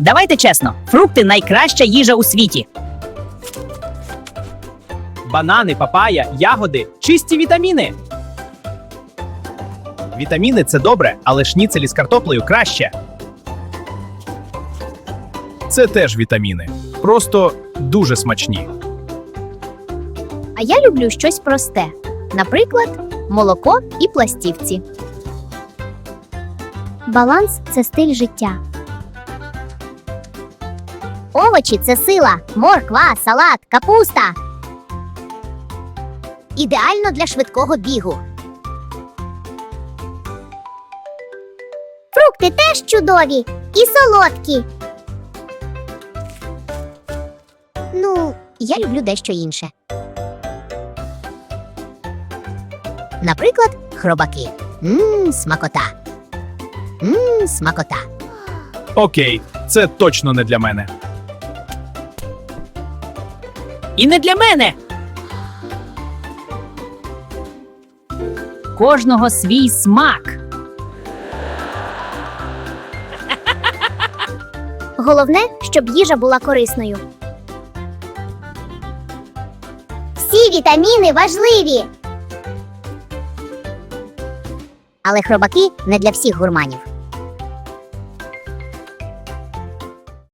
Давайте чесно, фрукти найкраща їжа у світі. Банани, папая, ягоди чисті вітаміни. Вітаміни це добре, але шніцелі з картоплею краще. Це теж вітаміни. Просто дуже смачні. А я люблю щось просте. Наприклад, молоко і пластівці. Баланс це стиль життя. Овочі це сила, морква, салат, капуста. Ідеально для швидкого бігу. Фрукти теж чудові і солодкі. Ну, я люблю дещо інше. Наприклад, хробаки. Мм, смакота. Мм, смакота. Окей, це точно не для мене. І не для мене. Кожного свій смак. Головне, щоб їжа була корисною. Всі вітаміни важливі. Але хробаки не для всіх гурманів.